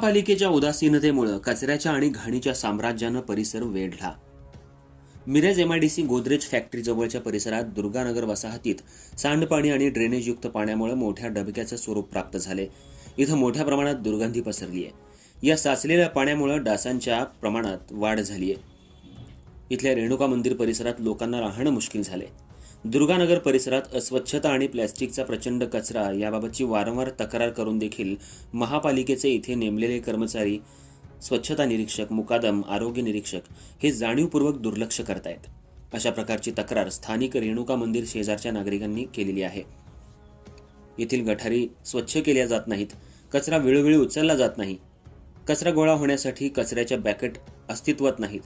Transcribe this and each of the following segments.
महापालिकेच्या उदासीनतेमुळे कचऱ्याच्या आणि घाणीच्या साम्राज्यानं परिसर वेढला. मिरज एमआयडीसी गोदरेज फॅक्टरी जवळच्या परिसरात दुर्गानगर वसाहतीत सांडपाणी आणि ड्रेनेजयुक्त पाण्यामुळे मोठ्या डबक्याचं स्वरूप प्राप्त झाले. इथं मोठ्या प्रमाणात दुर्गंधी पसरली आहे या साचलेल्या पाण्यामुळे डासांच्या प्रमाणात वाढ झाली आहे इथल्या रेणुका मंदिर परिसरात लोकांना राहणं मुश्किल झाले दुर्गानगर परिसरात अस्वच्छता आणि प्लॅस्टिकचा प्रचंड कचरा याबाबतची वारंवार तक्रार करून देखील महापालिकेचे इथे नेमलेले कर्मचारी स्वच्छता निरीक्षक मुकादम आरोग्य निरीक्षक हे जाणीवपूर्वक दुर्लक्ष करतायत. अशा प्रकारची तक्रार स्थानिक रेणुका मंदिर शेजारच्या नागरिकांनी केलेली आहे. येथील गठारी स्वच्छ केल्या जात नाहीत कचरा वेळोवेळी उचलला जात नाही कचरा गोळा होण्यासाठी कचऱ्याच्या बॅकेट अस्तित्वात नाहीत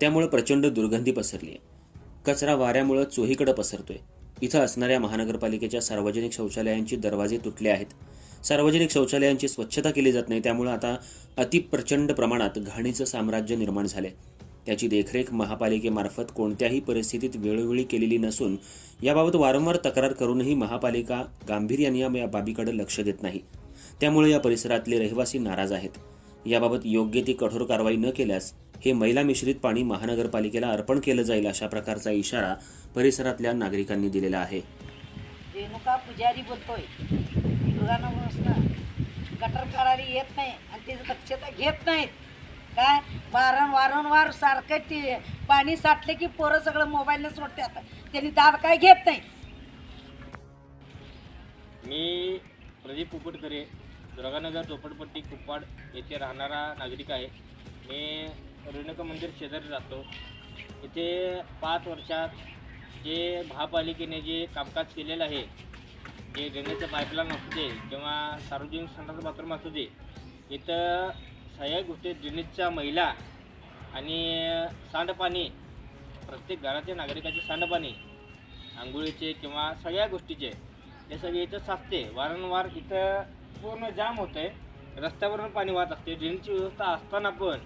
त्यामुळे प्रचंड दुर्गंधी पसरली आहे. कचरा वाऱ्यामुळे चोहीकडे पसरतोय. इथं असणाऱ्या महानगरपालिकेच्या सार्वजनिक शौचालयांची दरवाजे तुटले आहेत. सार्वजनिक शौचालयांची स्वच्छता केली जात नाही त्यामुळे आता अतिप्रचंड प्रमाणात घाणीचं साम्राज्य निर्माण झाले त्याची देखरेख महापालिकेमार्फत कोणत्याही परिस्थितीत वेळोवेळी केलेली नसून याबाबत वारंवार तक्रार करूनही महापालिका गांभीर्याने या बाबीकडे लक्ष देत नाही. त्यामुळे या परिसरातले रहिवासी नाराज आहेत. याबाबत योग्य ती कठोर कारवाई न केल्यास हे मैला मिश्रित पाणी महानगरपालिकेला अर्पण केलं जाईल अशा प्रकारचा इशारा परिसरातल्या नागरिकांनी दिलेला आहे. रेणुका पुजारी बोलतोय. गटर काढायला येत नाही आणि त्याची दक्षता घेत नाहीत. काय? वारं वारंवार सारखं ते पाणी साठले की पोरं सगळं मोबाईलने सोडतात त्यांनी दाब काय घेत नाही. मी प्रदीप कुकुटकरे दुर्गानगर झोपडपट्टी कुप्पाड येथे राहणारा नागरिक आहे. मी रेणुका मंदिर शेजारी राहतो. इथे पाच वर्षात जे महापालिकेने जे कामकाज केलेलं आहे जे गंगेचं पाईपलाईन असू दे किंवा सार्वजनिक संडास बाथरूम असू दे इथं सगळ्या गोष्टी ड्रेनेजच्या महिला आणि सांडपाणी प्रत्येक घराच्या नागरिकाचे सांडपाणी आंघोळीचे किंवा सगळ्या गोष्टीचे हे सगळे इथं साचते. वारंवार इथं पूर्ण जाम होतं आहे रस्त्यावरून पाणी वाहत असते. ड्रेनची व्यवस्था असताना पण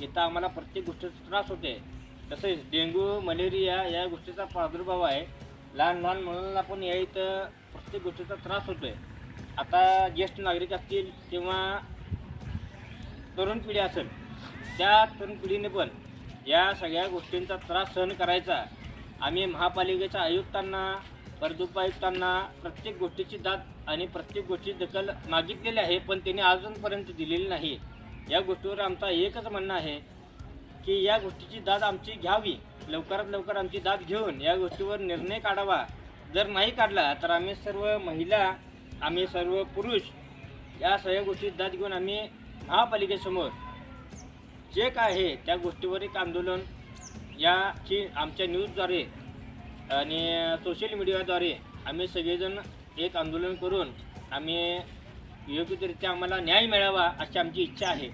इथं आम्हाला प्रत्येक गोष्टीचा त्रास होते तसेच डेंग्यू मलेरिया या गोष्टीचा प्रादुर्भाव आहे. लहान लहान मुलांना पण या इथं प्रत्येक गोष्टीचा त्रास होतो आहे आता ज्येष्ठ नागरिक असतील किंवा तरुण पिढी असेल त्या तरुण पिढीने पण या सगळ्या गोष्टींचा त्रास सहन करायचा. आम्ही महापालिकेच्या आयुक्तांना परदुपायुक्तांना प्रत्येक गोष्टीची दाद आणि प्रत्येक गोष्टीची दखल मागितलेली आहे पण त्यांनी अजूनपर्यंत दिलेली नाही. या गोष्टीवर आमचा एकच म्हणणं आहे की या गोष्टीची दाद आमची घ्यावी. लवकरात लवकर आमची दाद घेऊन या गोष्टीवर निर्णय काढावा. जर नाही काढला तर आम्ही सर्व महिला आम्ही सर्व पुरुष या सगळ्या गोष्टीची दाद घेऊन आम्ही महापालिकेसमोर जे काय आहे त्या गोष्टीवर एक आंदोलन याची आमच्या न्यूजद्वारे आणि सोशल मीडियाद्वारे आम्ही सगळेजण एक आंदोलन करून आम्ही योग्यरित्या आम्हाला न्याय मिळावा अशी आमची इच्छा आहे.